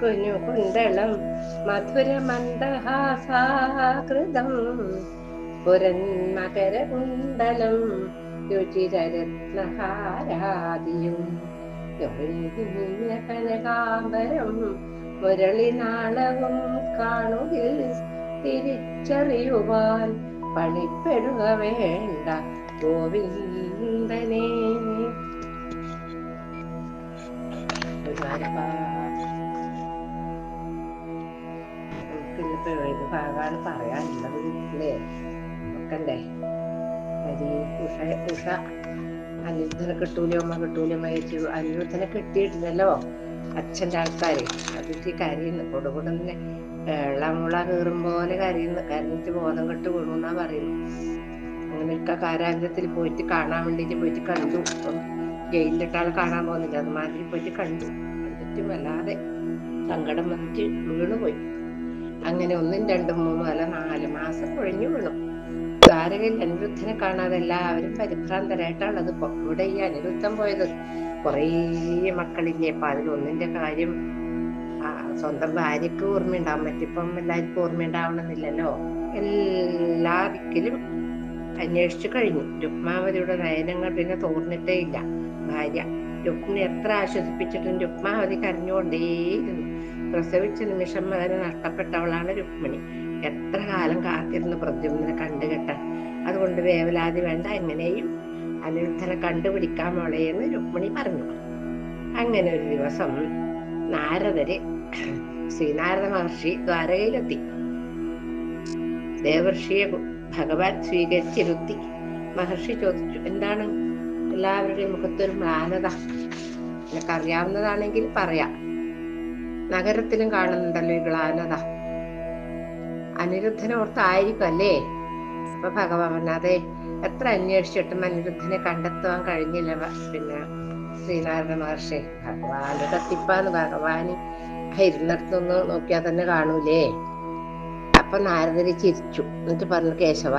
കുഞ്ഞു കുണ്ടളം മധുര മന്ദഹാസാകൃതം പുരന്മകരകുണ്ടലം രുചിരരത്നഹാരാദിയും കനകാംബരം മുരളിനാളവും കാണുകിൽ തിരിച്ചറിയുവാൻ പണിപ്പെടുക വേണ്ട ഗോവിന്ദനെ ഗുരുവായൂരപ്പാ. ഏത് ഭാഗമാണ് പറയാനുള്ളത് അല്ലേ നോക്കണ്ടേ. ഹരി ഉഷ ഉഷ. അനിരുദ്ധനെ കിട്ടൂലോ അമ്മ കിട്ടൂലോ ചോദിച്ചു അനിരുദ്ധനെ കിട്ടിയിട്ടില്ലല്ലോ അച്ഛന്റെ ആൾക്കാര്. അതിട്ട് കരയുന്നു കൊടുകൊടുന്നെ വെള്ളമുള കീറും പോലെ കരയുന്നു. കരഞ്ഞിട്ട് ബോധം കെട്ട് വീണുന്നാ പറയുന്നു. അങ്ങനെയൊക്കെ കാരാഗ്രഹത്തിൽ പോയിട്ട് കാണാൻ വേണ്ടിയിട്ട് പോയിട്ട് കണ്ടു. ഇപ്പം ജയിലിലിട്ട ആൾ കാണാൻ പോകുന്നില്ല. അതുമാതിരി പോയിട്ട് കണ്ടു. കണ്ടിട്ട് വല്ലാതെ സങ്കടം വന്നിട്ട് വീണുപോയി. അങ്ങനെ ഒന്നും രണ്ടും മൂന്നും അല്ല നാല് മാസം കൊഴിഞ്ഞു വീണു. ദ്വാരകയിൽ അനിരുദ്ധനെ കാണാതെ എല്ലാവരും പരിഭ്രാന്തരായിട്ടാണ് അത് ഇവിടെ ഈ അനിരുദ്ധം പോയത്. കുറേ മക്കളില്ലേ അപ്പൊ അതിൽ ഒന്നിന്റെ കാര്യം സ്വന്തം ഭാര്യക്ക് ഓർമ്മയുണ്ടാവും. മറ്റിപ്പം എല്ലാവർക്കും ഓർമ്മയുണ്ടാവണമെന്നില്ലല്ലോ. എല്ലാ അന്വേഷിച്ചു കഴിഞ്ഞു. രുക്മാവതിയുടെ നയനങ്ങൾ പിന്നെ തോർന്നിട്ടേ ഇല്ല. ഭാര്യ രുക്മിണി എത്ര ആശ്വസിപ്പിച്ചിട്ടും രുക്മാവതി കരഞ്ഞുകൊണ്ടേയിരുന്നു. പ്രസവിച്ച നിമിഷം വരെ നഷ്ടപ്പെട്ടവളാണ് രുക്മിണി. എത്ര കാലം കാത്തിരുന്ന് പ്രദ്യുമ്നെ കണ്ടുകെട്ടാൻ അതുകൊണ്ട് വേവലാതി വേണ്ട എങ്ങനെയും അനിരുദ്ധനെ കണ്ടുപിടിക്കാൻ മോളെയെന്ന് രുക്മിണി പറഞ്ഞു. അങ്ങനെ ഒരു ദിവസം നാരദര് ശ്രീനാരദ മഹർഷി ദ്വാരകയിലെത്തി. ദേവർഷിയെ ഭഗവാൻ സ്വീകരിച്ചിരുത്തി. മഹർഷി ചോദിച്ചു എന്താണ്? എല്ലാവരുടെയും മുഖത്തൊരു മ്ലാനത. നിനക്കറിയാവുന്നതാണെങ്കിൽ പറയാം. നഗരത്തിലും കാണുന്നുണ്ടല്ലോ ഈ ഗ്ലാനത അനിരുദ്ധനെ ഓർത്തായിരിക്കും അല്ലേ അപ്പൊ ഭഗവാൻ അതെ എത്ര അന്വേഷിച്ചിട്ടും അനിരുദ്ധനെ കണ്ടെത്തുവാൻ കഴിഞ്ഞില്ല പിന്നെ ശ്രീനാരായണ മഹർഷി. ഭഗവാന്റെ തത്തിപ്പാന്ന് ഭഗവാന് ഇരുന്നിടത്തൊന്ന് നോക്കിയാൽ തന്നെ കാണൂലേ? അപ്പൊ നാരദര് ചിരിച്ചു. എന്നിട്ട് പറഞ്ഞു കേശവ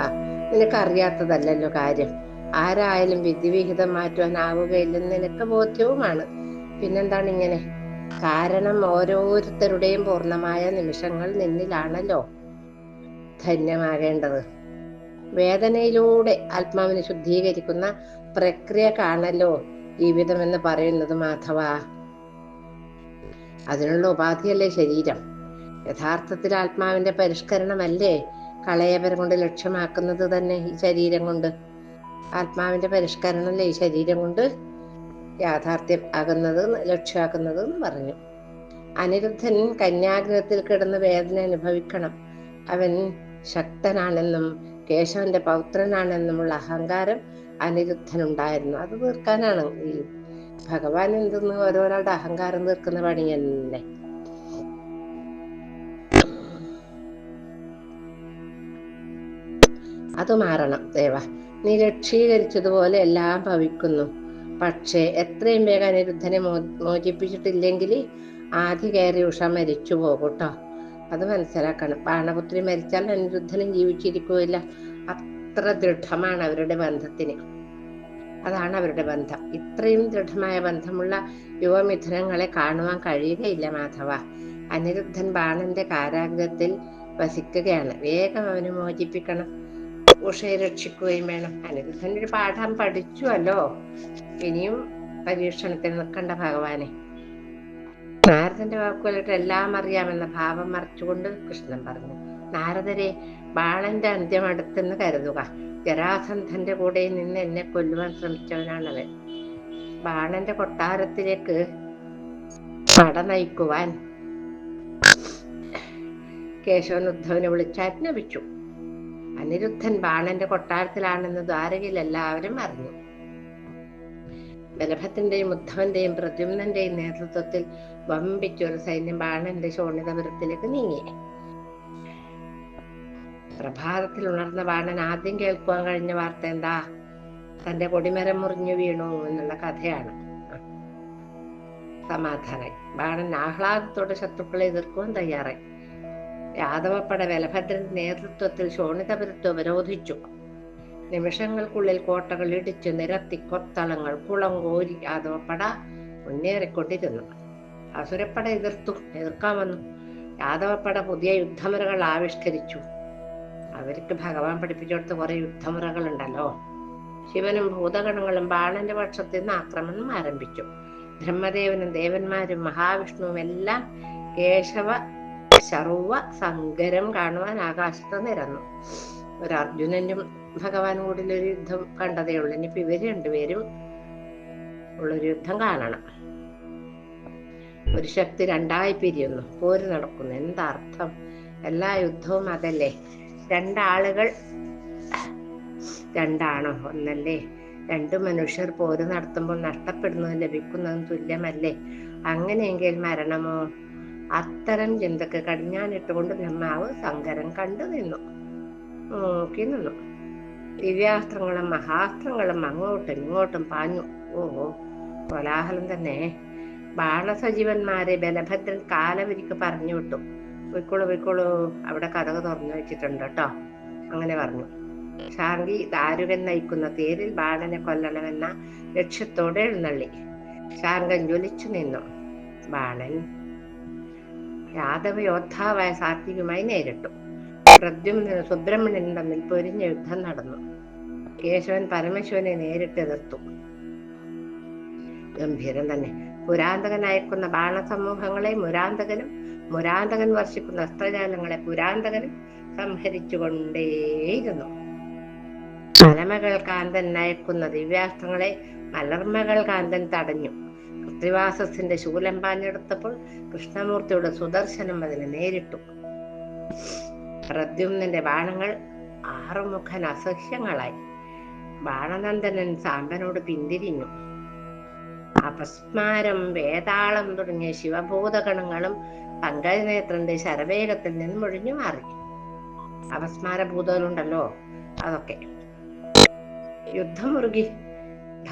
നിനക്ക് അറിയാത്തതല്ലല്ലോ കാര്യം. ആരായാലും വിധിവിഹിതം മാറ്റുവാനാവുകയില്ലെന്ന് നിനക്ക് ബോധ്യവുമാണ്. പിന്നെന്താണ് ഇങ്ങനെ? കാരണം ഓരോരുത്തരുടെയും പൂർണമായ നിമിഷങ്ങൾ നിന്നിലാണല്ലോ ധന്യമാകേണ്ടത്. വേദനയിലൂടെ ആത്മാവിനെ ശുദ്ധീകരിക്കുന്ന പ്രക്രിയ കാണല്ലോ ജീവിതം എന്ന് പറയുന്നത് മാധവ. അതിനുള്ള ഉപാധിയല്ലേ ശരീരം. യഥാർത്ഥത്തിൽ ആത്മാവിന്റെ പരിഷ്കരണമല്ലേ കളയവരം കൊണ്ട് ലക്ഷ്യമാക്കുന്നത് തന്നെ ഈ ശരീരം കൊണ്ട്? ആത്മാവിന്റെ പരിഷ്കരണമല്ലേ ഈ ശരീരം കൊണ്ട്? യാഥാർത്ഥ്യം ആകുന്നത് ന്ന് ലക്ഷ്യമാക്കുന്നത് എന്ന് പറഞ്ഞു. അനിരുദ്ധൻ കന്യാഗ്രഹത്തിൽ കിടന്ന് വേദന അനുഭവിക്കണം. അവൻ ശക്തനാണെന്നും കേശവന്റെ പൗത്രനാണെന്നുമുള്ള അഹങ്കാരം അനിരുദ്ധനുണ്ടായിരുന്നു. അത് തീർക്കാനാണ് ഈ ഭഗവാൻ എന്തെന്ന് ഓരോരാളുടെ അഹങ്കാരം തീർക്കുന്ന പണിയല്ലേ അത് മാറണം ദേവ. നീ ലക്ഷീകരിച്ചതുപോലെ എല്ലാം ഭവിക്കുന്നു. പക്ഷേ എത്രയും വേഗം അനിരുദ്ധനെ മോ മോചിപ്പിച്ചിട്ടില്ലെങ്കിൽ ആദ്യ കയറി ഉഷ മരിച്ചു പോകുട്ടോ അത് മനസ്സിലാക്കണം. പാണപുത്രി മരിച്ചാൽ അനിരുദ്ധനും ജീവിച്ചിരിക്കുകയില്ല. അത്ര ദൃഢമാണ് അവരുടെ ബന്ധത്തിന്. അതാണ് അവരുടെ ബന്ധം. ഇത്രയും ദൃഢമായ ബന്ധമുള്ള യുവമിഥുനങ്ങളെ കാണുവാൻ കഴിയുകയില്ല മാധവ. അനിരുദ്ധൻ ബാണന്റെ കാരാഗ്രഹത്തിൽ വസിക്കുകയാണ്. വേഗം അവന് മോചിപ്പിക്കണം. ഉഷയെ രക്ഷിക്കുകയും വേണം. അനിരുദ്ധൻ ഒരു പാഠം പഠിച്ചുവല്ലോ. ഇനിയും പരീക്ഷണത്തിൽ നിൽക്കണ്ട ഭഗവാനെ. നാരദന്റെ വാക്കുകളിട്ട് എല്ലാം അറിയാമെന്ന ഭാവം മറച്ചുകൊണ്ട് കൃഷ്ണൻ പറഞ്ഞു. നാരദരെ ബാളന്റെ അന്ത്യം അടുത്തെന്ന് കരുതുക. ജരാസന്ധന്റെ കൂടെ നിന്ന് എന്നെ കൊല്ലുവാൻ ശ്രമിച്ചവനാണവൻ. ബാണന്റെ കൊട്ടാരത്തിലേക്ക് പട നയിക്കുവാൻ കേശവൻ ഉദ്ധവനെ വിളിച്ചാജ്ഞാപിച്ചു. അനിരുദ്ധൻ ബാണന്റെ കൊട്ടാരത്തിലാണെന്ന് ദ്വാരകയിൽ എല്ലാവരും അറിഞ്ഞു. ബലഭത്തിന്റെയും ഉദ്ധവന്റെയും പ്രദ്യുമ്നന്റെയും നേതൃത്വത്തിൽ വമ്പിച്ചൊരു സൈന്യം ബാണന്റെ ശോണിതപുരത്തിലേക്ക് നീങ്ങി. പ്രഭാതത്തിൽ ഉണർന്ന ബാണൻ ആദ്യം കേൾക്കുവാൻ കഴിഞ്ഞ വാർത്ത എന്താ? തന്റെ കൊടിമരം മുറിഞ്ഞു വീണു എന്നുള്ള കഥയാണ്. സമാധാനായി. ബാണൻ ആഹ്ലാദത്തോടെ ശത്രുക്കളെ എതിർക്കുവാൻ തയ്യാറായി. യാദവപ്പട ബലഭദ്രന്റെ നേതൃത്വത്തിൽ ശോണിതപുരത്ത് ഉപരോധിച്ചു. നിമിഷങ്ങൾക്കുള്ളിൽ കോട്ടകൾ ഇടിച്ചു നിരത്തി കൊത്തളങ്ങൾ കുളം കോരി യാദവപ്പട മുന്നേറിക്കൊണ്ടിരുന്നു. അസുരപ്പട എതിർത്തു എതിർക്കാൻ വന്നു യാദവപ്പട പുതിയ യുദ്ധമുറകൾ ആവിഷ്കരിച്ചു. അവർക്ക് ഭഗവാൻ പഠിപ്പിച്ചെടുത്ത് കുറെ യുദ്ധമുറകൾ ഉണ്ടല്ലോ ശിവനും ഭൂതഗണങ്ങളും ബാണന്റെ പക്ഷത്തിൽ നിന്ന് ആക്രമണം ആരംഭിച്ചു. ബ്രഹ്മദേവനും ദേവന്മാരും മഹാവിഷ്ണുവും എല്ലാം കേശവ ശർവ സങ്കരം കാണുവാൻ ആകാശത്ത് നിരന്നു. ഒരു അർജുനനും ഭഗവാനും കൂടി ഒരു യുദ്ധം കണ്ടതേ ഉള്ളൂ. ഇനിയിപ്പോ ഇവർ രണ്ടുപേരും ഉള്ളൊരു യുദ്ധം കാണണം. ഒരു ശക്തി രണ്ടായി പിരിയുന്നു. പോര് നടക്കുന്നു. എന്താ അർത്ഥം? എല്ലാ യുദ്ധവും അതല്ലേ? രണ്ടാളുകൾ രണ്ടാണോ? ഒന്നല്ലേ? രണ്ടു മനുഷ്യർ പോര് നടത്തുമ്പോൾ നഷ്ടപ്പെടുന്നതും ലഭിക്കുന്നതും തുല്യമല്ലേ? അങ്ങനെയെങ്കിൽ മരണമോ? അത്തരം ചിന്തക്ക് കടിഞ്ഞാനിട്ടുകൊണ്ട് ബ്രഹ്മാവ് സങ്കരം കണ്ടു നിന്നു. നോക്കി നിന്നു. ദിവ്യാസ്ത്രങ്ങളും മഹാസ്ത്രങ്ങളും അങ്ങോട്ടും ഇങ്ങോട്ടും പാഞ്ഞു. ഓഹോ കോലാഹലം തന്നെ. ബാണസജീവന്മാരെ ബലഭദ്രൻ കാലവരിക്ക് പറഞ്ഞു വിട്ടു. പോയിക്കോളൂ പോയിക്കോളൂ. അവിടെ കഥക തുറന്നു വെച്ചിട്ടുണ്ട് കേട്ടോ അങ്ങനെ പറഞ്ഞു. ശാന്തി ദാരുകൻ നയിക്കുന്ന തേരിൽ ബാണനെ കൊല്ലണമെന്ന ലക്ഷ്യത്തോടെ എഴുന്നള്ളി. ശാങ്കൻ ജ്വലിച്ചു നിന്നു. ബാണൻ യാദവ യോദ്ധാവായ സാത്വികമായി നേരിട്ടു. പ്രദ്യുമ്നും സുബ്രഹ്മണ്യനും തമ്മിൽ പൊരിഞ്ഞ യുദ്ധം നടന്നു. കേശവൻ പരമശിവനെ നേരിട്ട് എതിർത്തു. ഗംഭീരം തന്നെ. പുരാന്തകൻ അയക്കുന്ന ബാണസമൂഹങ്ങളെ മുരാന്തകനും മുരാന്തകൻ വർഷിക്കുന്ന അസ്ത്രജാലങ്ങളെ പുരാന്തകനും സംഹരിച്ചുകൊണ്ടേയിരുന്നു. മലമകൾ കാന്തൻ അയക്കുന്ന ദിവ്യാസ്ത്രങ്ങളെ മലർമകൾ കാന്തൻ തടഞ്ഞു. കൃത്രിവാസത്തിന്റെ ശൂലം പാഞ്ഞെടുത്തപ്പോൾ കൃഷ്ണമൂർത്തിയുടെ സുദർശനം അതിനെ നേരിട്ടു. പ്രദ്യുമ്നന്റെ ബാണങ്ങൾ ആറുമുഖൻ അസഹ്യങ്ങളായി. ബാണനന്ദനൻ സാമ്പനോട് പിന്തിരിഞ്ഞു. അപസ്മാരം വേതാളം തുടങ്ങിയ ശിവഭൂതഗണങ്ങളും പങ്കജനേത്രന്റെ ശരവേഗത്തിൽ നിന്നും ഒഴിഞ്ഞു മാറി. അപസ്മാര ഭൂതങ്ങളുണ്ടല്ലോ അതൊക്കെ. യുദ്ധമുറുകി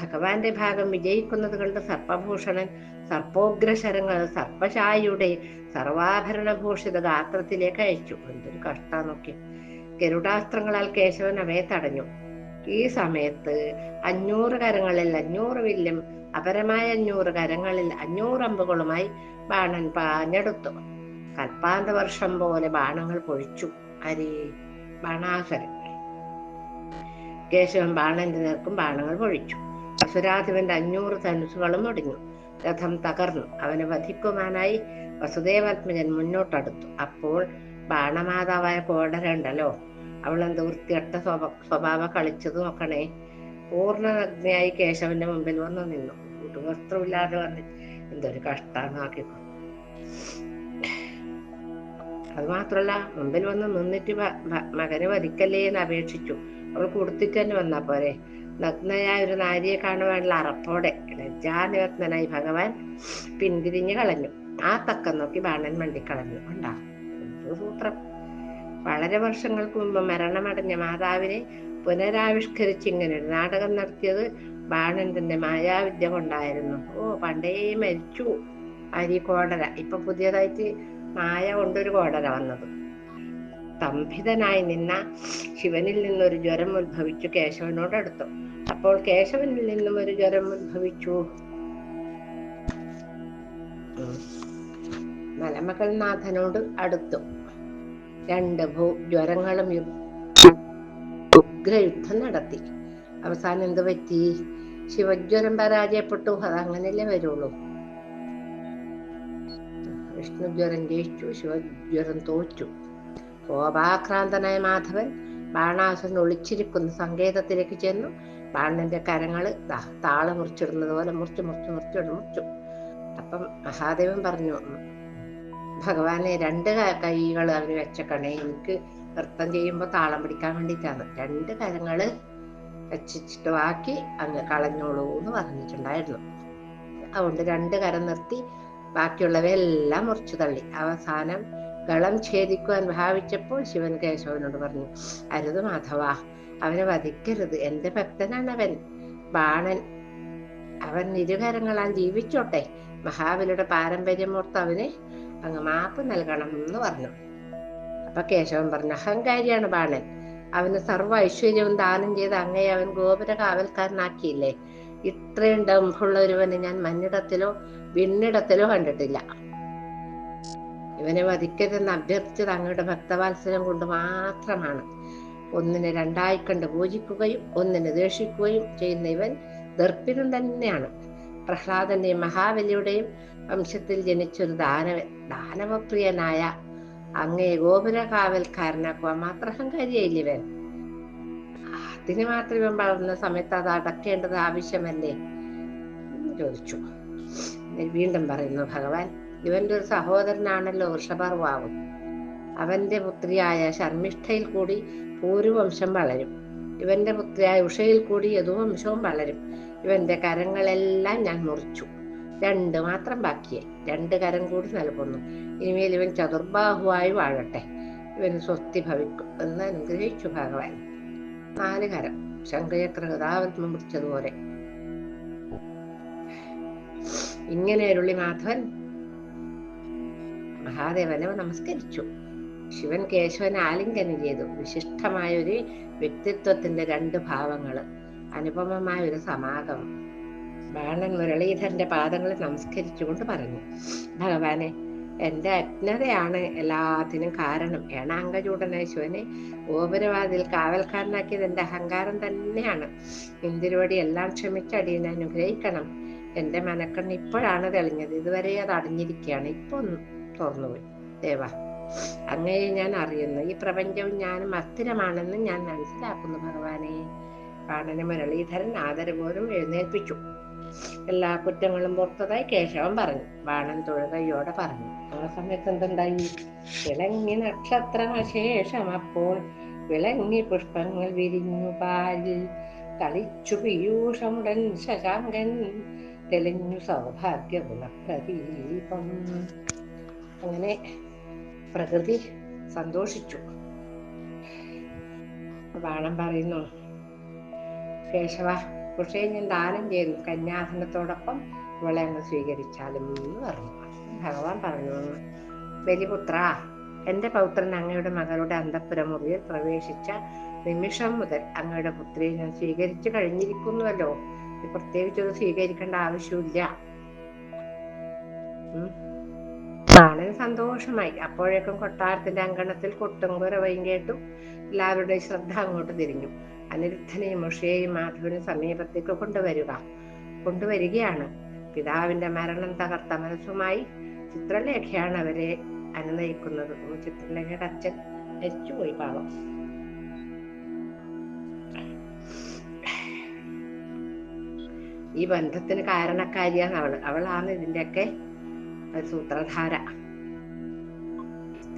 ഭഗവാന്റെ ഭാഗം വിജയിക്കുന്നത് കണ്ട് സർപ്പഭൂഷണൻ സർപ്പോഗ്രശരങ്ങൾ സർപ്പശായിയുടെ സർവാഭരണഭൂഷിത ഗാത്രത്തിലേക്ക് അയച്ചു. എന്തൊരു കഷ്ടാ നോക്കി. ഗരുഡാസ്ത്രങ്ങളാൽ കേശവൻ അവയെ തടഞ്ഞു. ഈ സമയത്ത് അഞ്ഞൂറ് കരങ്ങളിൽ അഞ്ഞൂറ് വില്ലും അപരമായ അഞ്ഞൂറ് കരങ്ങളിൽ അഞ്ഞൂറ് അമ്പുകളുമായി ബാണൻ പാഞ്ഞെടുത്തു. കൽപ്പാന്ത വർഷം പോലെ ബാണങ്ങൾ പൊഴിച്ചു. അരി ബാണാസുരൻ കേശവൻ ബാണന്റെ നേർക്കും ബാണങ്ങൾ പൊഴിച്ചു. അസുരാധിപന്റെ അഞ്ഞൂറ് ധനുസുകളും ഒടിഞ്ഞു. രഥം തകർന്നു. അവനെ വധിക്കുവാനായി വസുദേവാത്മജൻ മുന്നോട്ടടുത്തു. അപ്പോൾ ബാണമാതാവായ പോടരണ്ടല്ലോ അവൾ എന്ത് വൃത്തികെട്ട സ്വഭ സ്വഭാവ കളിച്ചത് നോക്കണേ പൂർണനഗ്നയായി കേശവന്റെ മുമ്പിൽ വന്നു നിന്നു. കൂട്ടുവസ്ത്രമില്ലാതെ വന്ന് എന്തൊരു കഷ്ടാന്ന് ആക്കിക്കോ അത് മാത്രല്ല മുമ്പിൽ വന്ന് നിന്നിട്ട് മകനെ വധിക്കല്ലേ എന്ന് അപേക്ഷിച്ചു. അവൾ കൊടുത്തിട്ട് തന്നെ വന്നാ പോരെ. നഗ്നയായ ഒരു നാരിയെ കാണുവാനുള്ള അറപ്പോടെ ലജ്ജാനിവർത്തനായി ഭഗവാൻ പിന്തിരിഞ്ഞു കളഞ്ഞു. ആ തക്കം നോക്കി ബാണൻ മണ്ടിക്കളഞ്ഞു. ഉണ്ടാകും സൂത്രം. വളരെ വർഷങ്ങൾക്ക് മുമ്പ് മരണമടഞ്ഞ മാതാവിനെ പുനരാവിഷ്കരിച്ച് ഇങ്ങനെ ഒരു നാടകം നടത്തിയത് ബാണൻ തന്റെ മായാവിദ്യ കൊണ്ടായിരുന്നു. ഓ പണ്ടേ മരിച്ചു. അരി കോടര. ഇപ്പൊ പുതിയതായിട്ട് മായ കൊണ്ടൊരു കോടര വന്നത്. സ്തംഭിതനായി നിന്ന ശിവനിൽ നിന്നൊരു ജ്വരം ഉത്ഭവിച്ചു കേശവനോട് അടുത്തു അപ്പോൾ കേശവനിൽ നിന്നും ഒരു ജ്വരം ഉത്ഭവിച്ചു. മലമകൾ നാഥനോട് അടുത്തു. രണ്ട് ഭൂ ജ്വരങ്ങളും ഉഗ്രയുദ്ധം നടത്തി. അവസാനം എന്ത് പറ്റി? ശിവജ്വരം പരാജയപ്പെട്ടു. അത് അങ്ങനെയല്ലേ വരുള്ളൂ. വിഷ്ണുജ്വരം ജയിച്ചു ശിവജ്വരം തോറ്റു. കോപാക്രാന്തനായ മാധവൻ ബാണാസുരൻ ഒളിച്ചിരിക്കുന്ന സങ്കേതത്തിലേക്ക് ചെന്നു. ബാണന്റെ കരങ്ങൾ താളം മുറിച്ചിടുന്നത് പോലെ മുറിച്ചു മുറിച്ചു മുറിച്ചിടും മുറിച്ചു. അപ്പം മഹാദേവൻ പറഞ്ഞു ഭഗവാനെ രണ്ട് കൈകൾ അവന് വെച്ചക്കണേ. എനിക്ക് നൃത്തം ചെയ്യുമ്പോൾ താളം പിടിക്കാൻ വേണ്ടിയിട്ടാണ്. രണ്ട് കരങ്ങൾ വെച്ചിട്ട് ബാക്കി അങ്ങ് കളഞ്ഞോളൂ എന്ന് പറഞ്ഞിട്ടുണ്ടായിരുന്നു. അതുകൊണ്ട് രണ്ട് കരം നിർത്തി ബാക്കിയുള്ളവയെല്ലാം മുറിച്ചു തള്ളി. അവസാനം ഗളം ഛേദിക്കുവാൻ ഭാവിച്ചപ്പോൾ ശിവൻ കേശവനോട് പറഞ്ഞു അരുത് മാധവ അവനെ വധിക്കരുത്. എന്റെ ഭക്തനാണ് അവൻ ബാണൻ അവൻ ഇരുകരങ്ങളാൽ ജീവിച്ചോട്ടെ. മഹാബലിയുടെ പാരമ്പര്യമോർത്ത് അവന് അങ്ങ് മാപ്പ് നൽകണം എന്ന് പറഞ്ഞു. അപ്പൊ കേശവൻ പറഞ്ഞു അഹങ്കാരിയാണ് ബാണൻ. അവന് സർവ ഐശ്വര്യവും ദാനം ചെയ്ത് അങ്ങയെ അവൻ ഗോപുര കാവൽക്കാരനാക്കിയില്ലേ ഇത്രയും ഡംഭുള്ള ഒരുവനെ ഞാൻ മണ്ണിടത്തിലോ വിണ്ണിടത്തിലോ കണ്ടിട്ടില്ല. ഇവനെ വധിക്കരുതെന്ന് അഭ്യർത്ഥിച്ചത് അങ്ങയുടെ ഭക്തവാത്സല്യം കൊണ്ട് മാത്രമാണ്. ഒന്നിനെ രണ്ടായി കണ്ട് പൂജിക്കുകയും ഒന്നിനെ ദേഷിക്കുകയും ചെയ്യുന്ന ഇവൻ ദർപ്പിനും തന്നെയാണ്. പ്രഹ്ലാദന്റെയും മഹാബലിയുടെയും വംശത്തിൽ ജനിച്ചൊരു ദാനവ ദാനവപ്രിയനായ അങ്ങേ ഗോപുര കാവൽക്കാരനാക്കുവാൻ മാത്രം അഹങ്കാരിയായില്ല ഇവൻ? അതിന് മാത്രം ഇവൻ വളർന്ന സമയത്ത് അത് അടക്കേണ്ടത് ആവശ്യമല്ലേ? ചോദിച്ചു. വീണ്ടും പറയുന്നു ഭഗവാൻ ഇവന്റെ ഒരു സഹോദരനാണല്ലോ വൃഷഭർവാവ്. അവന്റെ പുത്രിയായ ശർമ്മിഷ്ഠയിൽ കൂടി പൂരുവംശം വളരും. ഇവന്റെ പുത്രിയായ ഉഷയിൽ കൂടി യദുവംശവും വളരും. ഇവന്റെ കരങ്ങളെല്ലാം ഞാൻ മുറിച്ചു. രണ്ട് മാത്രം ബാക്കിയായി. രണ്ട് കരം കൂടി നൽകുന്നു. ഇനിമേൽ ഇവൻ ചതുർബാഹുവായി വാഴട്ടെ. ഇവന് സ്വസ്തി ഭവിക്കും എന്ന് അനുഗ്രഹിച്ചു ഭഗവാൻ. നാല് കരം. ശങ്കയത്ര കഥാപത്മം പിടിച്ചതുപോലെ ഇങ്ങനെ അരുളി മാധവൻ മഹാദേവനെ നമസ്കരിച്ചു. ശിവൻ കേശവനെ ആലിംഗനം ചെയ്തു. വിശിഷ്ടമായ ഒരു വ്യക്തിത്വത്തിന്റെ രണ്ട് ഭാവങ്ങൾ. അനുപമമായ ഒരു സമാഗമം. ബാണൻ മുരളീധരന്റെ പാദങ്ങളെ നമസ്കരിച്ചുകൊണ്ട് പറഞ്ഞു ഭഗവാനെ എന്റെ അജ്ഞതയാണ് എല്ലാത്തിനും കാരണം. ഏണാങ്കചൂടനായ ശിവനെ ഗോപുരവാതിൽ കാവൽക്കാരനാക്കിയത് എന്റെ അഹങ്കാരം തന്നെയാണ്. ഇന്ദിരോടി എല്ലാം ക്ഷമിച്ച് അടിയനെ അനുഗ്രഹിക്കണം. എന്റെ മനക്കണ്ണ് ഇപ്പോഴാണ് തെളിഞ്ഞത്. ഇതുവരെ അത് അടഞ്ഞിരിക്കുകയാണ്. ഇപ്പൊ തുറന്നുപോയി ദേവ അങ്ങയെ ഞാൻ അറിയുന്നു. ഈ പ്രപഞ്ചവും ഞാനും അസ്ഥിരമാണെന്ന് ഞാൻ മനസ്സിലാക്കുന്നു ഭഗവാനെ. പാണന മുരളീധരൻ ആദരപോലും എഴുന്നേൽപ്പിച്ചു. എല്ലാ കുറ്റങ്ങളും പുറത്തതായി കേശവൻ പറഞ്ഞു. ബാണൻ തൊഴുകയോടെ പറഞ്ഞു. ആ സമയത്ത് എന്തുണ്ടായി? വിളങ്ങി നക്ഷത്രമശേഷം അപ്പോൾ വിളങ്ങി പുഷ്പങ്ങൾ വിരിഞ്ഞു പാലിൽ കളിച്ചു പീയൂഷമുടൻ ശശാങ്കൻ തെളിഞ്ഞു സൗഭാഗ്യ ഗുണപ്രദീപം. അങ്ങനെ പ്രകൃതി സന്തോഷിച്ചു. ബാണം പറയുന്നു. കേശവ പക്ഷേ ഞാൻ ദാനം ചെയ്തു. കന്യാസനത്തോടൊപ്പം ഇവളെ അങ്ങ് സ്വീകരിച്ചാലും എന്ന് പറഞ്ഞു. ഭഗവാൻ പറഞ്ഞു ബലിപുത്ര എന്റെ പൗത്രൻ അങ്ങയുടെ മകളുടെ അന്തപ്പുരമുറിയിൽ പ്രവേശിച്ച നിമിഷം മുതൽ അങ്ങയുടെ പുത്രിയെ ഞാൻ സ്വീകരിച്ചു കഴിഞ്ഞിരിക്കുന്നുവല്ലോ. പ്രത്യേകിച്ചൊന്നും സ്വീകരിക്കേണ്ട ആവശ്യമില്ല. ഉം. സന്തോഷമായി. അപ്പോഴേക്കും കൊട്ടാരത്തിന്റെ അങ്കണത്തിൽ കൊട്ടും കുരവയും കേട്ടു എല്ലാവരുടെയും ശ്രദ്ധ അങ്ങോട്ട് തിരിഞ്ഞു. അനിരുദ്ധനെയും മുഷയെയും മാധവനും സമീപത്തേക്ക് കൊണ്ടുവരിക. കൊണ്ടുവരികയാണ്. പിതാവിന്റെ മരണം തകർത്ത മനസ്സുമായി ചിത്രലേഖയാണ് അവരെ അനുനയിക്കുന്നത്. ചിത്രലേഖയുടെ അച്ഛൻ മരിച്ചുപോയി പാവം. ഈ ബന്ധത്തിന് കാരണക്കാരിയാണ് അവൾ. അവളാണ് ഇതിന്റെയൊക്കെ ഒരു സൂത്രധാര.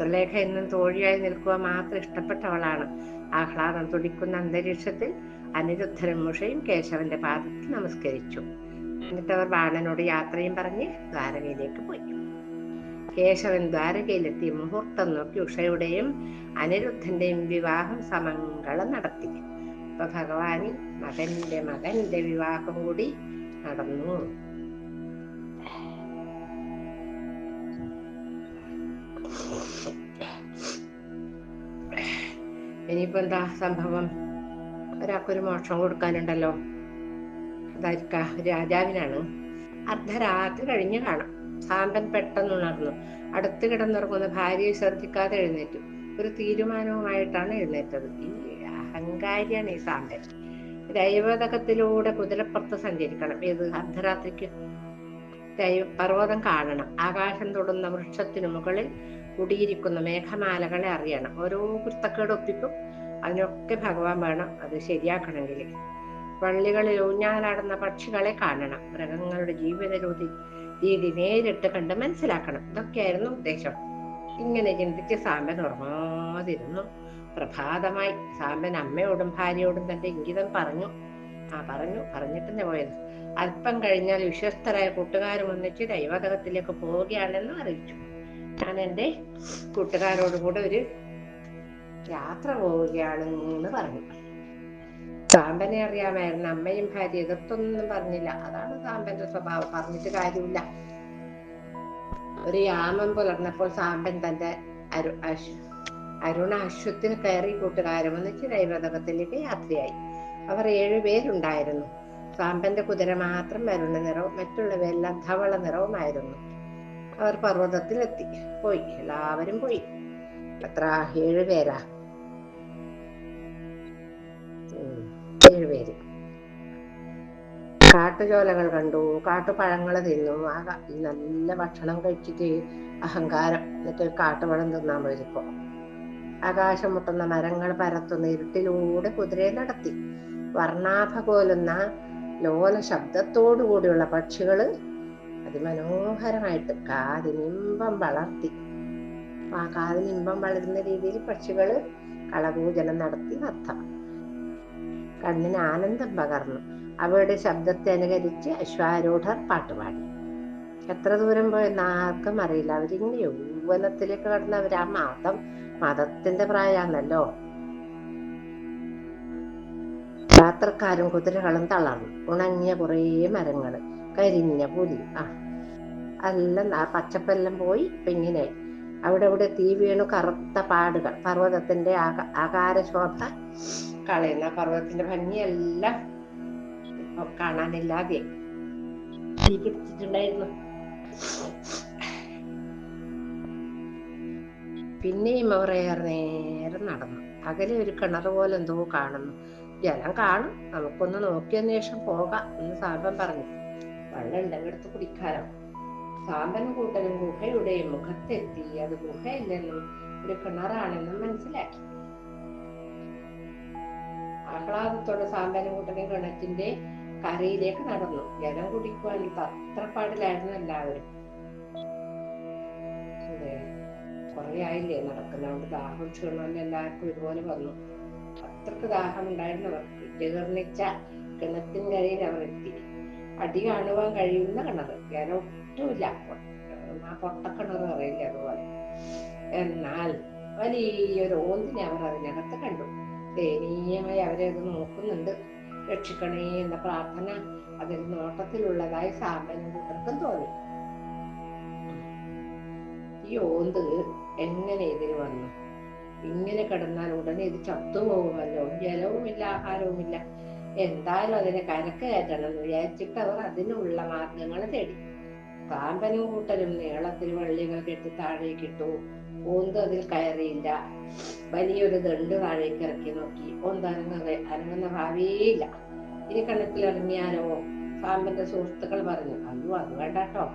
ചിത്രലേഖ എന്നും തോഴിയായി നിൽക്കുക മാത്രം ഇഷ്ടപ്പെട്ടവളാണ്. ആഹ്ലാദം തുടിക്കുന്ന അന്തരീക്ഷത്തിൽ അനിരുദ്ധനും മുഷയും കേശവന്റെ പാദത്തിൽ നമസ്കരിച്ചു. എന്നിട്ട് അവർ ബാണനോട് യാത്രയും പറഞ്ഞ് ദ്വാരകയിലേക്ക് പോയി. കേശവൻ ദ്വാരകയിലെത്തി മുഹൂർത്തം നോക്കി ഉഷയുടെയും അനിരുദ്ധന്റെയും വിവാഹം സമംഗളം നടത്തി. അപ്പൊ ഭഗവാനി മകന്റെ മകന്റെ വിവാഹം കൂടി നടന്നു. ഇനിയിപ്പോ എന്താ സംഭവം? ഒരാൾക്കൊരു മോക്ഷം കൊടുക്കാനുണ്ടല്ലോ. അതായിരിക്ക രാജാവിനാണ്. അർദ്ധരാത്രി കഴിഞ്ഞു കാണാം. സാമ്പൻ പെട്ടെന്ന് ഉണർന്നു. അടുത്ത് കിടന്നുറങ്ങുന്ന ഭാര്യയെ ശ്രദ്ധിക്കാതെ എഴുന്നേറ്റു. ഒരു തീരുമാനവുമായിട്ടാണ് എഴുന്നേറ്റത്. ഈ അഹങ്കാരിയാണ് ഈ സാമ്പൻ ദൈവതകത്തിലൂടെ കുതിരപ്പുറത്ത് സഞ്ചരിക്കണം. ഏത് അർദ്ധരാത്രിക്ക്? ദൈവ പർവതം കാണണം. ആകാശം തൊടുന്ന വൃക്ഷത്തിനു മുകളിൽ കുടിയിരിക്കുന്ന. മേഘമാലകളെ അറിയണം. ഓരോ കുരുത്തക്കേട് ഒപ്പിക്കും. അതിനൊക്കെ ഭഗവാൻ വേണം അത് ശരിയാക്കണമെങ്കിൽ. പള്ളികളിൽ ഊഞ്ഞാലാടുന്ന പക്ഷികളെ കാണണം. മൃഗങ്ങളുടെ ജീവിത രീതി രീതി നേരിട്ട് കണ്ട് മനസ്സിലാക്കണം. ഇതൊക്കെയായിരുന്നു ഉദ്ദേശം. ഇങ്ങനെ ചിന്തിച്ച് സാമ്പൻ ഉറങ്ങാതിരുന്നു. പ്രഭാതമായി സാമ്പൻ അമ്മയോടും ഭാര്യയോടും തന്റെ ഇംഗിതം പറഞ്ഞു. ആ പറഞ്ഞു. പറഞ്ഞിട്ടെന്നെ പോയത്. അല്പം കഴിഞ്ഞാൽ വിശ്വസ്തരായ കൂട്ടുകാരും ഒന്നിച്ച് ദൈവതകത്തിലേക്ക് പോവുകയാണെന്ന് അറിയിച്ചു. ഞാൻ എന്റെ കൂട്ടുകാരോട് കൂടെ ഒരു യാത്ര പോവുകയാണ് എന്ന് പറഞ്ഞു. സാമ്പനെ അറിയാമായിരുന്നു. അമ്മയും ഭാര്യ എതിർത്തൊന്നും പറഞ്ഞില്ല. അതാണ് സാമ്പന്റെ സ്വഭാവം. പറഞ്ഞിട്ട് കാര്യമില്ല. ഒരു യാമം പുലർന്നപ്പോൾ സാമ്പൻ തന്റെ അരു അരുണ അശ്വത്തിന് കയറി കൂട്ടുകാരും ഒന്നിച്ച് ദൈവതകത്തിലേക്ക് യാത്രയായി. അവർ ഏഴുപേരുണ്ടായിരുന്നു സാമ്പന്റെ കുതിര മാത്രം അരുണ നിറവും മറ്റുള്ളവയെല്ലാം ധവള നിറവുമായിരുന്നു അവർ പർവതത്തിലെത്തി. പോയി. എല്ലാവരും പോയി. എത്ര ഏഴ് പേരാ. ഉം, ഏഴ് പേര്. കാട്ടുചോലകൾ കണ്ടു. കാട്ടുപഴങ്ങൾ തിന്നു. ആ നല്ല ഭക്ഷണം കഴിച്ചിട്ട് അഹങ്കാരം. എന്നിട്ട് കാട്ടുപഴം തിന്നാൻ പോയതിപ്പോ. ആകാശം മുട്ടുന്ന മരങ്ങൾ പരത്തുന്ന ഇരുട്ടിലൂടെ കുതിരയെ നടത്തി. വർണാഭ പോലുന്ന ലോല ശബ്ദത്തോടു കൂടിയുള്ള പക്ഷികൾ അതിമനോഹരമായിട്ട് കാതിനിമ്പം വളർത്തി. ആ കാതിനിമ്പം വളരുന്ന രീതിയിൽ പക്ഷികൾ കളകൂജനം നടത്തി അർത്ഥം കണ്ണിന് ആനന്ദം പകർന്നു. അവയുടെ ശബ്ദത്തെ അനുകരിച്ച് അശ്വാരൂഢർ പാട്ടുപാടി എത്ര ദൂരം പോയെന്ന് ആർക്കും അറിയില്ല. അവരിങ്ങനെ യൗവനത്തിലേക്ക് കടന്നവർ ആ മതം മതത്തിന്റെ പ്രായാന്നല്ലോ യാത്രക്കാരും കുതിരകളും തളർന്നു. ഉണങ്ങിയ കുറേ മരങ്ങൾ. കരിഞ്ഞ പുലി ആ. എല്ലാം ആ പച്ചപ്പെല്ലാം പോയി ഇങ്ങനെ. അവിടെ ഇവിടെ തീ വീണു കറുത്ത പാടുകൾ. പർവതത്തിന്റെ ആക ആകാരശോഭ കളയുന്ന പർവതത്തിന്റെ ഭംഗിയെല്ലാം കാണാനില്ലാതെ. തീ പിടിച്ചിട്ടുണ്ടായിരുന്നു. പിന്നെയും അവർ നേരം നടന്നു. അകലെ ഒരു കിണർ പോലെ എന്തോ കാണുന്നു. ജലം കാണും. നമുക്കൊന്ന് നോക്കിയ ശേഷം പോകാം എന്ന് സാബൻ പറഞ്ഞു. വെള്ളം ഉണ്ടെങ്കിൽ എടുത്ത് കുടിക്കാലോ. സാമ്പനും കൂട്ടനും ഗുഹയുടെ മുഖത്തെത്തി. അത് ഗുഹയില്ലെന്നും ഒരു കിണറാണെന്നും മനസ്സിലാക്കി. ആഹ്ലാദത്തോടെ സാമ്പനും കൂട്ടനും കിണറ്റിന്റെ കരയിലേക്ക് നടന്നു. ജലം കുടിക്കുവാൻ തത്രപ്പാടിലായിരുന്നു എല്ലാവരും. കൊറേ കുറെ ആയില്ലേ നടക്കുന്നതുകൊണ്ട് ദാഹം ചെയ്യണമെന്ന് എല്ലാവർക്കും ഇതുപോലെ വന്നു. അത്രയ്ക്ക് ദാഹം ഉണ്ടായിരുന്നവർ ജീർണിച്ച കിണത്തിൻ കരയിൽ അവർ എത്തി. അടി കാണുവാൻ കഴിയുന്ന കിണർ വേറെ ഒട്ടുമില്ല ആ പൊട്ടക്കിണർ അറിയില്ല അതുപോലെ. എന്നാൽ വലിയൊരു ഓന്തിനെ അവർ അതിനകത്ത് കണ്ടു. ദയനീയമായി അവരെ അത് നോക്കുന്നുണ്ട്. രക്ഷിക്കണേ എന്ന പ്രാർത്ഥന അതിൽ നോട്ടത്തിലുള്ളതായി സാമ്പനും കൂട്ടർക്കും തോന്നി. ഈ ഓന്ത് എങ്ങനെ ഇതിന് വന്നു? ഇങ്ങനെ കിടന്നാൽ ഉടനെ ഇത് ചത്തുപോകുമല്ലോ. ജലവുമില്ല ആഹാരവുമില്ല. എന്തായാലും അതിനെ കരക്ക് കയറ്റണം എന്ന് വിചാരിച്ചിട്ട് അവർ അതിനുള്ള മാർഗങ്ങൾ തേടി. പാമ്പനും കൂട്ടലും നീളത്തിൽ വള്ളികൾ കെട്ടി താഴേക്ക് ഇട്ടു. ഓന്ത് അതിൽ കയറിയില്ല. വലിയൊരു ദണ്ട് താഴേക്ക് ഇറക്കി നോക്കി. ഓന്ത് അനങ്ങുന്ന അനങ്ങുന്ന ഭാവിയില്ല ഇനി കണക്കിൽ ഇറങ്ങിയാലോ? പാമ്പന്റെ സുഹൃത്തുക്കൾ പറഞ്ഞു അയ്യോ അത് വേണ്ട കേട്ടോ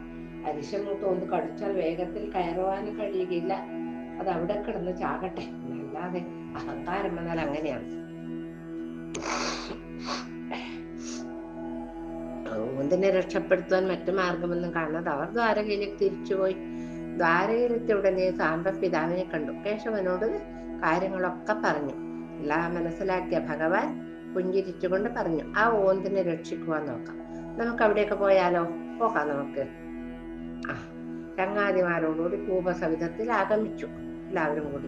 അരിശമൂട്ട് ഒന്ന് കടിച്ചാൽ വേഗത്തിൽ കയറുവാനും കഴിയുകയില്ല. അത് അവിടെ കിടന്ന് ചാകട്ടെ. അല്ലാതെ അഹങ്കാരം വന്നാൽ അങ്ങനെയാണ്. ഓന്തിനെ രക്ഷപ്പെടുത്താൻ മറ്റു മാർഗമൊന്നും കാണാതെ അവർ ദ്വാരകയിലേക്ക് തിരിച്ചുപോയി. ദ്വാരകയിലെത്തി ഉടനെ സാമ്പ പിതാവിനെ കണ്ടു. കേശവനോട് കാര്യങ്ങളൊക്കെ പറഞ്ഞു. എല്ലാം മനസ്സിലാക്കിയ ഭഗവാൻ പുഞ്ചിരിച്ചുകൊണ്ട് പറഞ്ഞു ആ ഓന്തിനെ രക്ഷിക്കുവാൻ നോക്കാം. നമുക്ക് അവിടെയൊക്കെ പോയാലോ? പോകാം നമുക്ക്. ആ ചങ്ങാതിമാരോടുകൂടി കൂപസവിധത്തിൽ ആഗമിച്ചു. എല്ലാവരും കൂടി.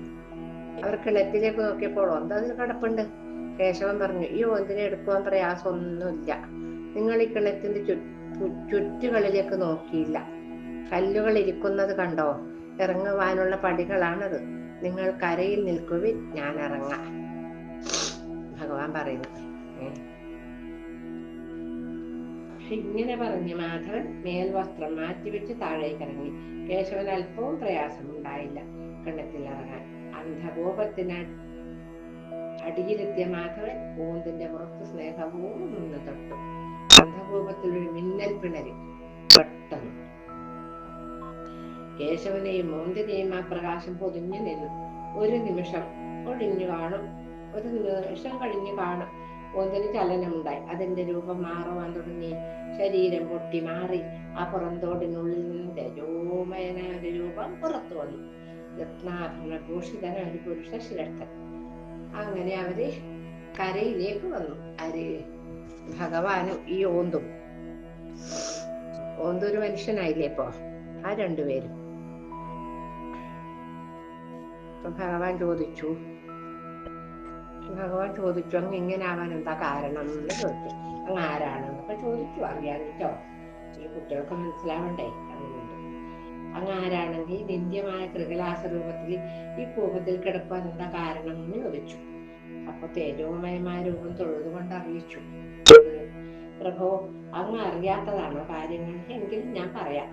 അവർ കിണറ്റിലേക്ക് നോക്കിയപ്പോൾ ഒന്ന് അതിൽ കിടപ്പുണ്ട്. കേശവൻ പറഞ്ഞു ഈ ഓന്തിനെ എടുക്കുവാൻ പ്രയാസമൊന്നുമില്ല. നിങ്ങൾ ഈ കിണറ്റിന്റെ ചുറ്റുകളിലേക്ക് നോക്കിയില്ല. കല്ലുകൾ ഇരിക്കുന്നത് കണ്ടോ? ഇറങ്ങുവാനുള്ള പടികളാണത്. നിങ്ങൾ കരയിൽ നിൽക്കുവിൻ ഞാൻ ഇറങ്ങാം. ഭഗവാൻ പറയുന്നു. ഇങ്ങനെ പറഞ്ഞ് മാധവൻ മേൽവസ്ത്രം മാറ്റിവെച്ച് താഴേക്ക് ഇറങ്ങി. കേശവൻ അല്പവും പ്രയാസമുണ്ടായില്ല കിണറ്റിൽ ഇറങ്ങാൻ അന്ധകോപത്തിന് അടിയിലെത്തിയ മാധവൻ പൂന്തിന്റെ പുറത്ത് സ്നേഹപൂർവം നിന്ന് തൊട്ടു. അന്ധകോപത്തിൽ ഒരു മിന്നൽ പിണരി പെട്ടെന്ന്. കേശവനെയും മോന്തിനെയും ആ പ്രകാശം പൊതിഞ്ഞു നിന്നു. ഒരു നിമിഷം ഒഴിഞ്ഞു കാണും. ഒരു നിമിഷം കഴിഞ്ഞു കാണും. ഒന്നിന് ചലനമുണ്ടായി. അതിന്റെ രൂപം മാറുവാൻ തുടങ്ങി. ശരീരം പൊട്ടി മാറി. ആ പുറന്തോടിനുള്ളിൽ നിന്ന് തേജോമയനായ ഒരു രൂപം പുറത്തു വന്നു. രത്നാഭരണ ഭൂഷിതനായ ഒരു പുരുഷ ശ്രേഷ്ഠൻ അങ്ങനെ അവർ കരയിലേക്ക് വന്നു. അര് ഭഗവാനും ഈ ഓന്തും. ഓന്തൊരു മനുഷ്യനായില്ലേ പോ ആ രണ്ടുപേരും. അപ്പൊ ഭഗവാൻ ചോദിച്ചു. ഭഗവാൻ ചോദിച്ചു അങ്ങ് ഇങ്ങനെ ആവാൻ എന്താ കാരണം? എന്ന് ചോദിച്ചു. അങ്ങ് ആരാണെന്നൊക്കെ ചോദിച്ചു അറിയാനിട്ടോ ഈ കുട്ടികൾക്ക് മനസ്സിലാവണ്ടേ? അതുകൊണ്ട് അങ്ങ് ആരാണെങ്കിൽ നിന്ദ്യമായ കൃകലാസ രൂപത്തിൽ ഈ കൂപത്തിൽ എന്താ കാരണം എന്ന് ചോദിച്ചു. അപ്പൊ തേജോമയമായ രൂപം തൊഴുതുകൊണ്ട് അറിയിച്ചു. പ്രഭോ അങ്ങ് അറിയാത്തതാണോ കാര്യങ്ങൾ? എങ്കിലും ഞാൻ പറയാം.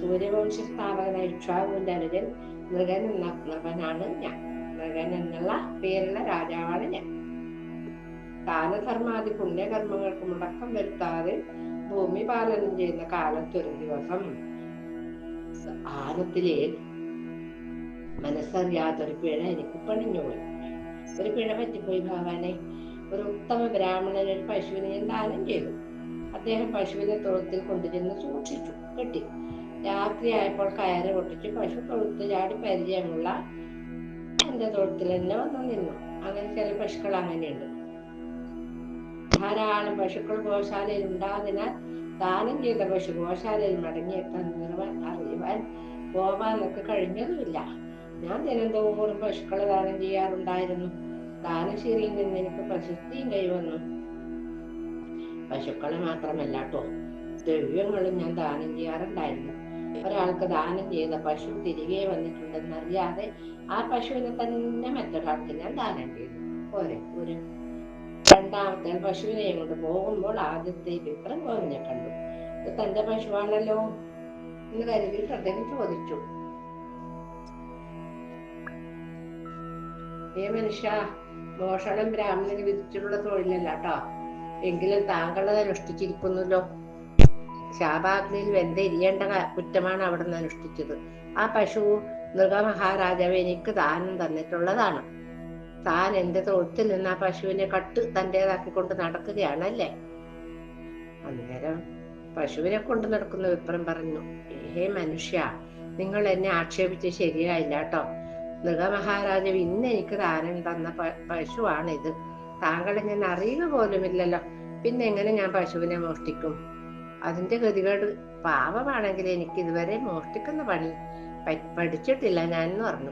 സൂര്യവംശ സ്ഥാപകനായ ഇക്ഷാവിന്റെ അനുജൻ മൃഗൻ എന്ന നൃപനാണ് ഞാൻ. മൃഗൻ എന്നുള്ള പേരുള്ള രാജാവാണ് ഞാൻ. ദാനധർമാദി പുണ്യകർമ്മങ്ങൾക്ക് മുടക്കം വരുത്താതെ ഭൂമി പാലനം ചെയ്യുന്ന കാലത്തൊരു ദിവസം ആനത്തിലെ മനസ്സറിയാത്തൊരു പിഴ എനിക്ക് പണിഞ്ഞുപോയി ഒരു പിഴ പറ്റിപ്പോയി ഭഗവാനെ. ഒരു ഉത്തമ ബ്രാഹ്മണൻ ഒരു പശുവിനെ ഞാൻ ദാനം ചെയ്തു. അദ്ദേഹം പശുവിനെ തൊഴുത്തിൽ കൊണ്ടുചെന്ന് സൂക്ഷിച്ചു കെട്ടി. രാത്രിയായപ്പോൾ കയറ് പൊട്ടിച്ച് പശു തൊഴുത്ത് ചാടി പരിചയമുള്ള എന്റെ തൊഴുത്തിൽ തന്നെ വന്നു നിന്നു. അങ്ങനെ ചില പശുക്കൾ അങ്ങനെയുണ്ട്. ധാരാളം പശുക്കൾ ഗോശാലയിൽ ഉണ്ടാതിനാൽ ദാനം ചെയ്ത പശു ഗോശാലയിൽ മടങ്ങിയെത്താൻ നിർവാൻ അറിയുവാൻ പോവാനൊക്കെ കഴിഞ്ഞതുമില്ല ഞാൻ ദിനംതോറും പശുക്കളെ ദാനം ചെയ്യാറുണ്ടായിരുന്നു. ദാനശീലയിൽ നിന്ന് എനിക്ക് പ്രശസ്തിയും കൈവന്നു. പശുക്കളെ മാത്രമല്ല കേട്ടോ ദ്രവ്യങ്ങളും ഞാൻ ദാനം ചെയ്യാറുണ്ടായിരുന്നു. ഒരാൾക്ക് ദാനം ചെയ്ത പശു തിരികെ വന്നിട്ടുണ്ടെന്ന് അറിയാതെ ആ പശുവിനെ തന്നെ മറ്റൊരാൾക്ക് ഞാൻ ദാനം ചെയ്തു. പോരെ ഒരു രണ്ടാമത്തെ പശുവിനെയും കൊണ്ട് പോകുമ്പോൾ ആദ്യത്തെ വിപ്രം കോവിനെ കണ്ടു. ഇത് തന്റെ പശുവാണല്ലോ. എന്ന് കരുതിയിട്ട് അദ്ദേഹം ചോദിച്ചു. ഏ മനുഷ്യ മോഷണം ബ്രാഹ്മണന് വിധിച്ചിട്ടുള്ള തൊഴിലല്ല കേട്ടോ എങ്കിലും താങ്കളത് അനുഷ്ഠിച്ചിരിക്കുന്നല്ലോ. ശാപാഗ്നിയിൽ വെന്ത എരിയേണ്ട കുറ്റമാണ് നിന്ന് അനുഷ്ഠിച്ചത്. ആ പശു മൃഗമഹാരാജാവ് എനിക്ക് ദാനം തന്നിട്ടുള്ളതാണ്. താൻ എന്റെ തൊഴുത്തിൽ നിന്ന് ആ പശുവിനെ കട്ട് തന്റേതാക്കിക്കൊണ്ട് നടക്കുകയാണല്ലേ? അന്നേരം പശുവിനെ കൊണ്ട് നടക്കുന്ന വിപ്രം പറഞ്ഞു ഹേ മനുഷ്യ നിങ്ങൾ എന്നെ ആക്ഷേപിച്ച് ശരിയായില്ല കേട്ടോ മൃഗമഹാരാജാവ് ഇന്ന് എനിക്ക് ദാനം തന്ന പശുവാണിത്. താങ്കളെ ഞാൻ അറിയുക പോലുമില്ലല്ലോ. പിന്നെ എങ്ങനെ ഞാൻ പശുവിനെ മോഷ്ടിക്കും? അതിന്റെ ഗതികേട് പാപമാണെങ്കിൽ എനിക്ക് ഇതുവരെ മോഷ്ടിക്കുന്ന പണി പഠിച്ചിട്ടില്ല ഞാൻ എന്ന് പറഞ്ഞു.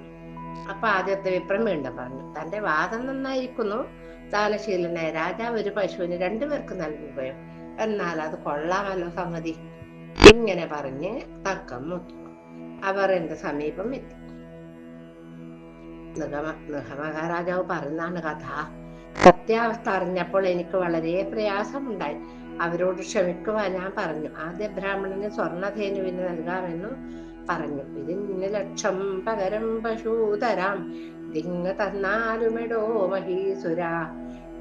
അപ്പൊ ആദ്യത്തെ വിപ്രം വീണ്ടും പറഞ്ഞു. തന്റെ വാദം നന്നായിരിക്കുന്നു. ദാനശീലനായ രാജാവ് ഒരു പശുവിന് രണ്ടുപേർക്ക് നൽകുകയോ എന്നാൽ അത് കൊള്ളാമല്ലോ സമ്മതി. ഇങ്ങനെ പറഞ്ഞ് തക്കം മുത്തു അവർ എന്റെ സമീപം എത്തി. നൃഹമ നൃഹമഹാരാജാവ് പറയുന്നതാണ് കഥ. സത്യാവസ്ഥ അറിഞ്ഞപ്പോൾ എനിക്ക് വളരെ പ്രയാസമുണ്ടായി. അവരോട് ക്ഷമിക്കുവാൻ ഞാൻ പറഞ്ഞു. ആദ്യ ബ്രാഹ്മണന് സ്വർണധേനുവിന് നൽകാമെന്നും പറഞ്ഞു. ഇതിന് ലക്ഷം പകരം പശു തരാം. ഇതിങ്ങ് തന്നാലുമെടോ മഹീസുര.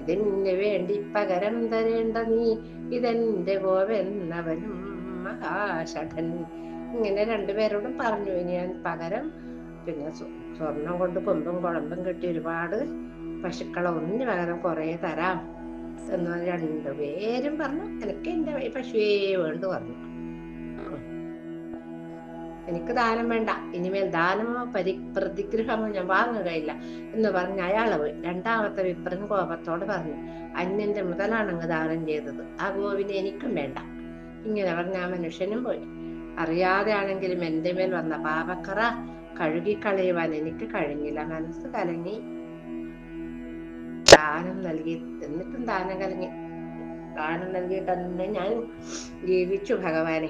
ഇതിന് വേണ്ടി പകരം തരേണ്ട നീ ഇതെന്റെ ഗോവെന്നവനും മഹാശഠൻ. ഇങ്ങനെ രണ്ടുപേരോടും പറഞ്ഞു. ഇനി ഞാൻ പകരം പിന്നെ സ്വ- സ്വർണം കൊണ്ട് കൊമ്പും കുളമ്പും കെട്ടി ഒരുപാട് പശുക്കളെ ഒന്നിന് പകരം കുറെ തരാം എന്ന് രണ്ടുപേരും പറഞ്ഞു. എനിക്ക് എന്റെ പശുവേ വേണ്ടു പറഞ്ഞു. എനിക്ക് ദാനം വേണ്ട. ഇനിമേൽ ദാനമോ പരി പ്രതിഗ്രഹമോ ഞാൻ വാങ്ങുകയില്ല എന്ന് പറഞ്ഞ് അയാൾ പോയി. രണ്ടാമത്തെ വിപ്രൻ കോപത്തോട് പറഞ്ഞു അന്യന്റെ മുതലാണ് അങ്ങ് ദാനം ചെയ്തത്. ആ ഗോവിനെ എനിക്കും വേണ്ട. ഇങ്ങനെ പറഞ്ഞ ആ മനുഷ്യനും പോയി. അറിയാതെയാണെങ്കിലും എന്റെ മേൽ വന്ന പാപക്കറ കഴുകിക്കളയുവാൻ എനിക്ക് കഴിഞ്ഞില്ല. മനസ്സ് കലങ്ങി. ദാനം നൽകി. എന്നിട്ടും ദാനം കലങ്ങി. ദാനം നൽകിയിട്ട് തന്നെ ഞാൻ ജീവിച്ചു ഭഗവാനെ.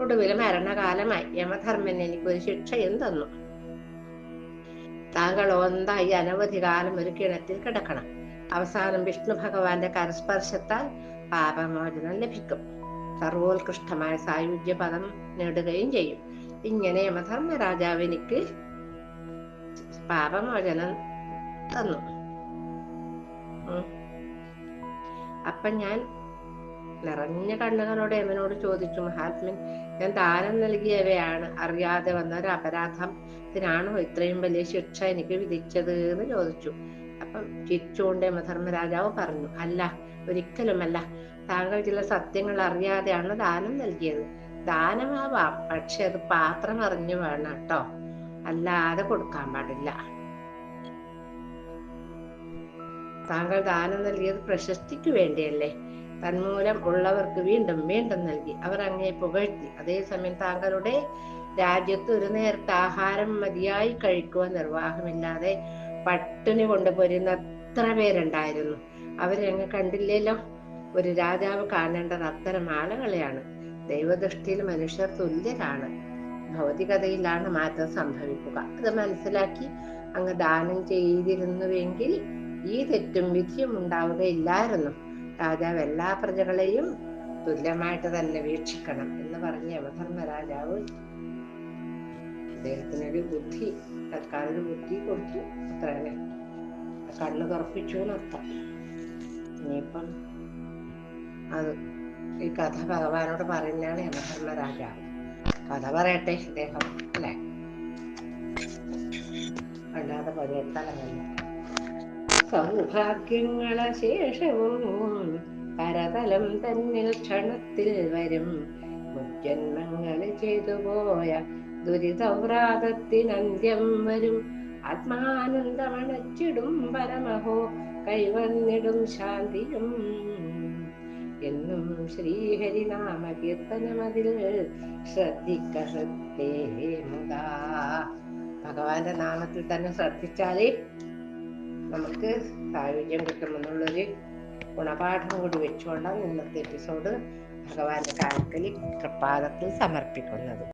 ഒടുവിൽ മരണകാലമായി യമധർമ്മൻ എനിക്കൊരു ശിക്ഷയും തന്നു. താങ്കൾ ഒന്നായി അനവധി കാലം ഒരു കിണറ്റിൽ കിടക്കണം. അവസാനം വിഷ്ണു ഭഗവാന്റെ കരസ്പർശത്താൽ പാപമോചനം ലഭിക്കും. സർവോത്കൃഷ്ടമായ സായുജ്യ പദം നേടുകയും ചെയ്യും. ഇങ്ങനെ യമധർമ്മ രാജാവ് എനിക്ക് പാപമോചനം തന്നു. അപ്പൊ ഞാൻ നിറഞ്ഞ കണ്ണുകളോടെ യമനോട് ചോദിച്ചു മഹാത്മൻ ഞാൻ ദാനം നൽകിയവയാണ്. അറിയാതെ വന്ന ഒരു അപരാധത്തിനാണോ ഇത്രയും വലിയ ശിക്ഷ എനിക്ക് വിധിച്ചത് എന്ന് ചോദിച്ചു. അപ്പം ചിരിച്ചുകൊണ്ട് യമധർമ്മരാജാവ് പറഞ്ഞു അല്ല ഒരിക്കലുമല്ല. താങ്കൾ ചില സത്യങ്ങൾ അറിയാതെയാണ് ദാനം നൽകിയത്? ദാനമാവാം പക്ഷെ അത് പാത്രം അറിഞ്ഞു വേണം കേട്ടോ. അല്ലാതെ കൊടുക്കാൻ പാടില്ല. താങ്കൾ ദാനം നൽകിയത് പ്രശസ്തിക്ക് വേണ്ടിയല്ലേ? തന്മൂലം ഉള്ളവർക്ക് വീണ്ടും വീണ്ടും നൽകി. അവർ അങ്ങേ പുകഴ്ത്തി. അതേസമയം താങ്കളുടെ രാജ്യത്ത് ഒരു നേരത്തെ ആഹാരം മതിയായി കഴിക്കുവാൻ നിർവാഹമില്ലാതെ പട്ടിണി കൊണ്ടുപോരുന്ന അത്ര പേരുണ്ടായിരുന്നു. അവരങ്ങ് കണ്ടില്ലല്ലോ. ഒരു രാജാവ് കാണേണ്ടത് അത്തരം ആളുകളെയാണ്. ദൈവദൃഷ്ടിയിൽ മനുഷ്യർ തുല്യരാണ്. ഭൗതികതയിലാണ് മാറ്റം സംഭവിക്കുക. അത് മനസ്സിലാക്കി അങ്ങ് ദാനം ചെയ്തിരുന്നുവെങ്കിൽ ഈ തെറ്റും വിധിയും ഉണ്ടാവുകയില്ലായിരുന്നു. രാജാവ് എല്ലാ പ്രജകളെയും തുല്യമായിട്ട് തന്നെ വീക്ഷിക്കണം എന്ന് പറഞ്ഞ യമധർമ്മരാജാവ് അദ്ദേഹത്തിനൊരു ബുദ്ധി തൽക്കാലൊരു ബുദ്ധി കൊടുത്തു. അത്ര തന്നെ കണ്ണ് തുറപ്പിച്ചു എന്നർത്ഥം. ഇനിയിപ്പം അത് ഈ കഥ ഭഗവാനോട് പറയുന്നതാണ് യമധർമ്മ രാജാവ് കഥ പറയട്ടെ ഇദ്ദേഹം അല്ലേ? അല്ലാതെ സൗഭാഗ്യങ്ങള ശേഷവും പരതലം തന്നിൽ ക്ഷണത്തിൽ വരും. മുജ്ജന്മങ്ങൾ ചെയ്തു പോയ ദുരിതവ്രാതത്തിനന്ത്യം വരും. ആത്മാനന്ദമണച്ചിടും പരമഹോ കൈവന്നിടും ശാന്തിയും. എന്നും ശ്രീഹരിനാമ കീർത്തനമതിൽ ശ്രദ്ധിക്ക സത്യേ മുതാ. ഭഗവാന്റെ നാമത്തിൽ തന്നെ ശ്രദ്ധിച്ചാലേ നമുക്ക് സായുജ്യം കിട്ടുമെന്നുള്ളൊരു ഗുണപാഠം കൂടി വെച്ചുകൊണ്ടാണ് ഇന്നത്തെ എപ്പിസോഡ് ഭഗവാന്റെ കാൽക്കലി കൃപാദത്തിൽ സമർപ്പിക്കുന്നത്.